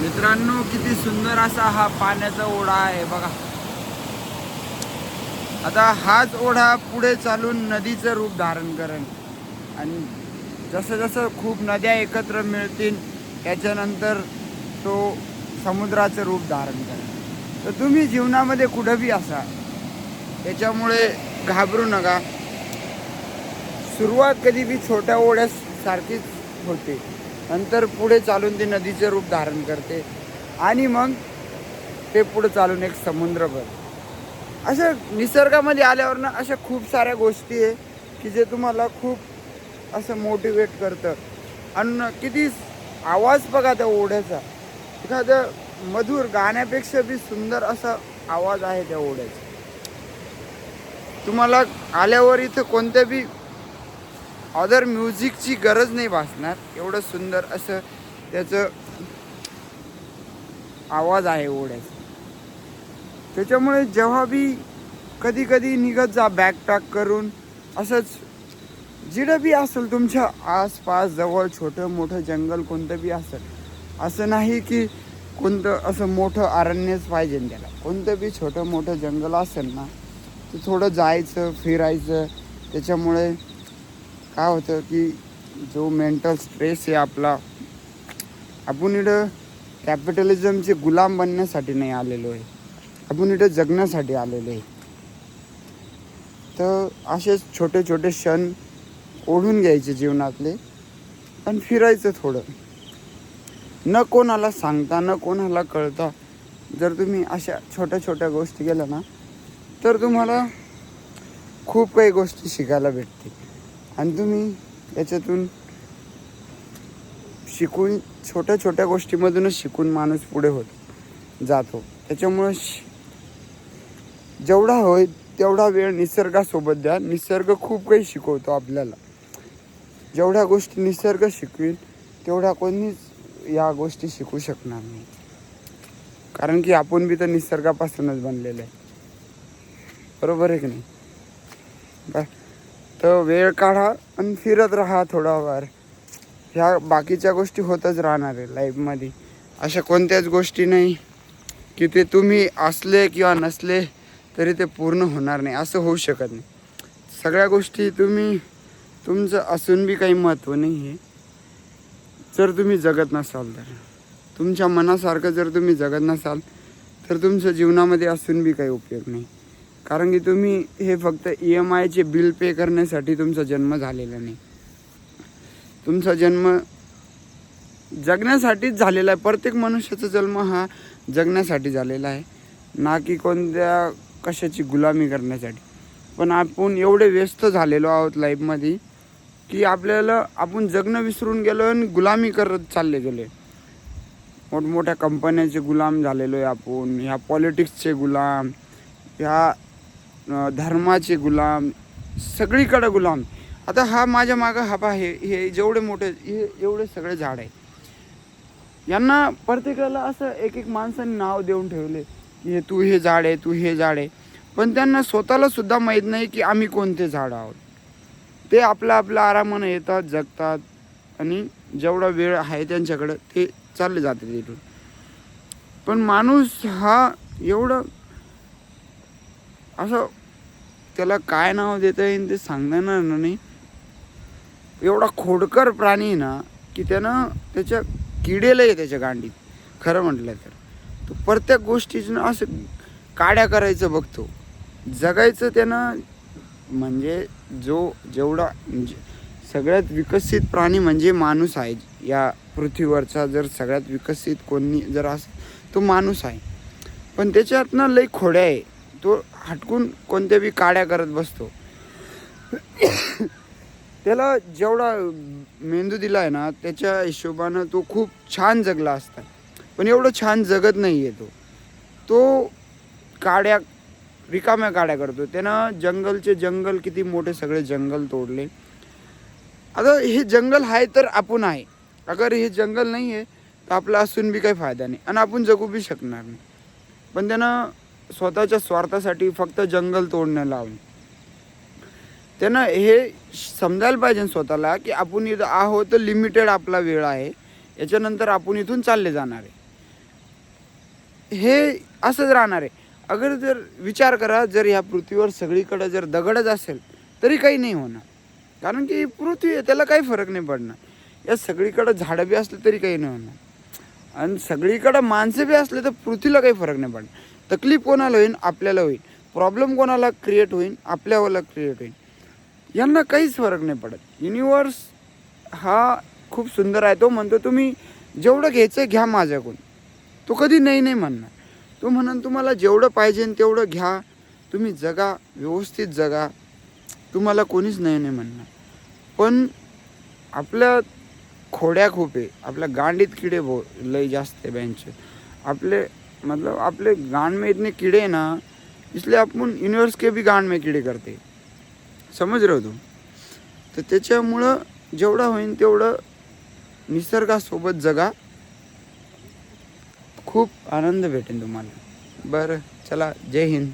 मित्रांनो किती सुंदर असा हा पाण्याचा ओढा आहे बघा. आता हाच ओढा पुढे चालून नदीचं रूप धारण करेल आणि जसं जसं खूप नद्या एकत्र मिळतील त्याच्यानंतर तो समुद्राचं रूप धारण करेल तर तुम्ही जीवनामध्ये कुठं बी असा त्याच्यामुळे घाबरू नका. सुरुवात कधी बी छोट्या ओढ्यासारखीच होते. नंतर पुढे चालून ते नदीचे रूप धारण करते. आणि मग ते पुढे चालून एक समुद्र बन. अशा निसर्गामध्ये आल्यावर ना अशा खूप साऱ्या गोष्टी आहे की जे तुम्हाला खूप असं मोटिवेट करतं. आणि किती आवाज बघा त्या ओढ्याचा. एखादं मधुर गाण्यापेक्षा बी सुंदर असा आवाज आहे त्या ओढ्याचा. तुम्हाला आल्यावर इथं कोणत्या बी अदर म्युझिकची गरज नाही भासणार. एवढं सुंदर असं त्याचं आवाज आहे ओढ्याचा त्याच्यामुळे जेव्हा बी कधी कधी निघत जा बॅग पॅक करून. असंच जिडं बी असेल तुमच्या आसपास जवळ छोटं मोठं जंगल कोणतं बी असेल असं नाही की कोणतं असं मोठं अरण्यच पाहिजे त्याला. कोणतं बी छोटं मोठं जंगल असेल ना ते थोडं जायचं फिरायचं त्याच्यामुळे काय होतं की जो मेंटल स्ट्रेस आहे आपला आपण इथं कॅपिटलिझमचे गुलाम बनण्यासाठी नाही आलेलो आहे. आपण इथं जगण्यासाठी आलेलो आहे. तर असेच छोटे छोटे क्षण ओढून घ्यायचे जीवनातले आणि फिरायचं थोडं. न कोणाला सांगता न कोणाला कळता जर तुम्ही अशा छोट्या छोट्या गोष्टी केल्या ना तर तुम्हाला खूप काही गोष्टी शिकायला भेटतील. आणि तुम्ही याच्यातून शिकून छोट्या छोट्या गोष्टीमधूनच शिकून माणूस पुढे होत जातो. त्याच्यामुळं श- जेवढा होय तेवढा वेळ निसर्गासोबत द्या. निसर्ग खूप काही शिकवतो आपल्याला. जेवढ्या गोष्टी निसर्ग शिकवेल तेवढ्या कोणीच या गोष्टी शिकू शकणार नाही. कारण की आपण बी तर निसर्गापासूनच बनलेलं आहे. बरोबर आहे की नाही? बस. तर वेळ काढा आणि फिरत राहा थोडाफार. ह्या बाकीच्या गोष्टी होतच राहणार आहे लाईफमध्ये अशा कोणत्याच गोष्टी नाही की ते तुम्ही असले किंवा नसले तरी ते पूर्ण होणार नाही. असं होऊ शकत नाही. सगळ्या गोष्टी तुम्ही तुमचं असून बी काही महत्त्व नाही आहे. जर तुम्ही जगत नसाल तर. तुमच्या मनासारखं जर तुम्ही जगत नसाल तर तुमच्या जीवनामध्ये असून बी काही उपयोग नाही. कारण की तुम्ही हे फक्त ई एम आयचे बिल पे करण्यासाठी तुमचा जन्म झालेला नाही. तुमचा जन्म जगण्यासाठीच झालेला आहे. प्रत्येक मनुष्याचा जन्म हा जगण्यासाठी झालेला आहे. ना की कोणत्या कशाची गुलामी करण्यासाठी. पण आपण एवढे व्यस्त झालेलो आहोत लाईफमध्ये की आपल्याला आपण जगणं विसरून गेलो आणि गुलामी करत चालले गेले मोठमोठ्या कंपन्याचे गुलाम झालेलो आहे आपण. ह्या पॉलिटिक्सचे गुलाम. ह्या धर्माचे गुलाम सगळीकडं गुलाम. आता हा माझ्या मागं हा हे हे जेवढे मोठे हे एवढे सगळे झाड आहे. यांना प्रत्येकाला असं एक एक माणसाने नाव देऊन ठेवले की हे तू हे झाड आहे तू हे झाड आहे. पण त्यांना स्वतःला सुद्धा माहीत नाही की आम्ही कोणते झाड आहोत. ते आपलं आपलं आरामानं येतात जगतात आणि जेवढा वेळ आहे त्यांच्याकडं ते चालले जाते तिथून पण माणूस हा एवढं असं त्याला काय नाव देता येईल ते सांगता येणार नाही एवढा खोडकर प्राणी आहे ना की त्यानं त्याच्या किडेला आहे त्याच्या गांडीत. खरं म्हटलं तर. तो प्रत्येक गोष्टीचं असं काड्या करायचं बघतो. जगायचं त्यानं म्हणजे जो जेवढा म्हणजे सगळ्यात विकसित प्राणी म्हणजे माणूस आहे. या पृथ्वीवरचा जर सगळ्यात विकसित कोणी जर असं तो माणूस आहे. पण त्याच्यातनं लई खोड्या आहे. तो हटकून कोणत्या बी काड्या करत बसतो. त्याला जेवढा मेंदू दिला आहे ना त्याच्या हिशोबानं तो खूप छान जगला असता. पण एवढं छान जगत नाही आहे तो. तो काड्या रिकाम्या काड्या करतो. त्यानं जंगलचे जंगल किती मोठे सगळे जंगल तोडले. आता हे जंगल आहे तर आपण आहे. अगर हे जंगल नाही आहे तर आपला असून बी काही फायदा नाही. आणि आपण जगू बी शकणार नाही. पण त्यानं स्वतःच्या स्वार्थासाठी फक्त जंगल तोडणं लावणे त्यांना हे समजायला पाहिजे स्वतःला की आपण इथं आहोत तर लिमिटेड आपला वेळ आहे. याच्यानंतर आपण इथून चालले जाणार आहे. हे असंच राहणार आहे. अगर जर विचार करा जर ह्या पृथ्वीवर सगळीकडं जर दगडच असेल तरी काही नाही होणार. कारण की पृथ्वी आहे त्याला काही फरक नाही पडणार. या सगळीकडं झाडं बी असले तरी काही नाही होणार. आणि सगळीकडं माणसं बी असले तर पृथ्वीला काही फरक नाही पडणार. तकलीफ कोणाला होईल आपल्याला होईल प्रॉब्लेम कोणाला क्रिएट होईल आपल्यावाला क्रिएट होईल यांना काहीच फरक नाही पडत. युनिवर्स हा खूप सुंदर आहे. तो म्हणतो तुम्ही जेवढं घ्यायचं घ्या माझ्याकडून. तो कधी नाही नाही म्हणणार. तो म्हणून तुम्हाला जेवढं पाहिजे तेवढं घ्या. तुम्ही जगा व्यवस्थित जगा. तुम्हाला कोणीच नाही नाही म्हणणार. पण आपल्या खोड्या खूप आहे. आपल्या गांडीत किडे भो लय जास्त आहे बँचे आपले मतलब आपले गान में इतने कीड़े हैं ना इसलिए आपण युनिवर्स के भी गान में कीड़े करते समज रहे हो तुम? तर त्याच्यामुळं जेवढं होईल तेवढं निसर्गासोबत जगा. खूप आनंद भेटेल तुम्हाला. बरं चला जय हिंद.